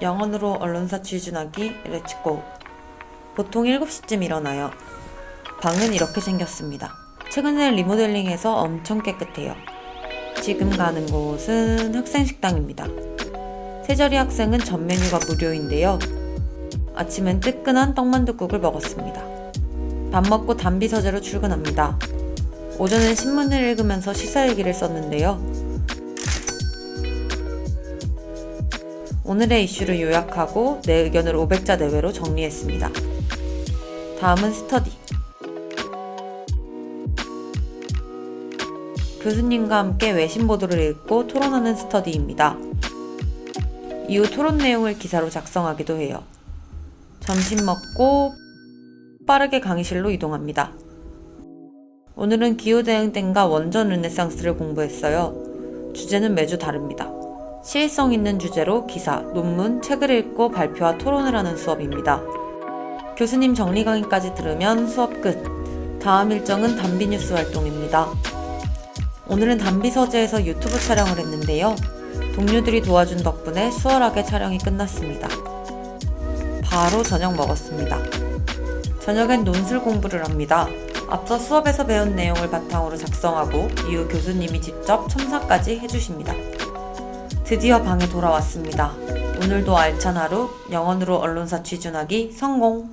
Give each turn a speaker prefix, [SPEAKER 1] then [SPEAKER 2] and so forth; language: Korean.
[SPEAKER 1] 영어로 언론사 취준하기 렛츠고 보통 7시쯤 일어나요. 방은 이렇게 생겼습니다. 최근에 리모델링해서 엄청 깨끗해요. 지금 가는 곳은 학생식당입니다. 세절이 학생은 전 메뉴가 무료인데요. 아침엔 뜨끈한 떡만둣국을 먹었습니다. 밥 먹고 담비 서재로 출근합니다. 오전엔 신문을 읽으면서 시사 일기를 썼는데요. 오늘의 이슈를 요약하고 내 의견을 500자 내외로 정리했습니다. 다음은 스터디. 교수님과 함께 외신 보도를 읽고 토론하는 스터디입니다. 이후 토론 내용을 기사로 작성하기도 해요. 점심 먹고 빠르게 강의실로 이동합니다. 오늘은 기후 대응 땡과 원전 르네상스를 공부했어요. 주제는 매주 다릅니다. 시의성 있는 주제로 기사, 논문, 책을 읽고 발표와 토론을 하는 수업입니다. 교수님 정리 강의까지 들으면 수업 끝. 다음 일정은 담비 뉴스 활동입니다. 오늘은 담비 서재에서 유튜브 촬영을 했는데요. 동료들이 도와준 덕분에 수월하게 촬영이 끝났습니다. 바로 저녁 먹었습니다. 저녁엔 논술 공부를 합니다. 앞서 수업에서 배운 내용을 바탕으로 작성하고 이후 교수님이 직접 첨삭까지 해주십니다. 드디어 방에 돌아왔습니다. 오늘도 알찬 하루 영원으로 언론사 취준하기 성공!